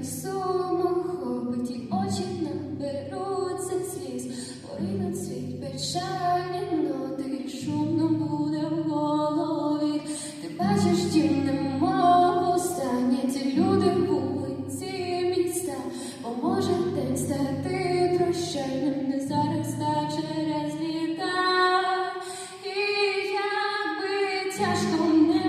і сумом очі наберуться сліз, поринуть світ печальні ноти, ну, і шумно буде в. Ти бачиш тім немов останні ті люди вулиці міста, поможе день стати прощальним, не зараз через літа. І якби тяжко не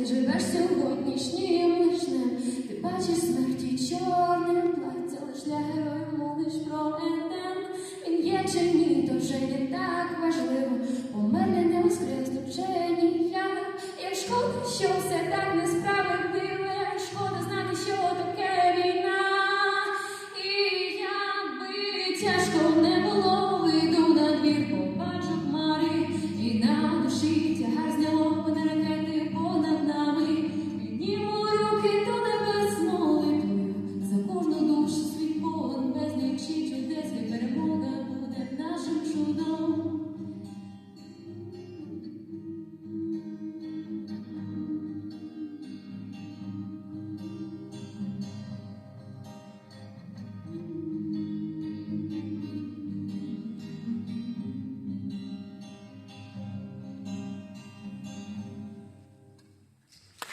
ти живеш сьогоднішнім лиш ти бачиш смерті чорним плаття, лиш для героїв мовиш про етем. Він є чи ні, то вже не так важливо, померли не воскресли вже ніяк. Як шкода, що все так несправедливо, як шкода знати, що таке війна, і як би тяжко.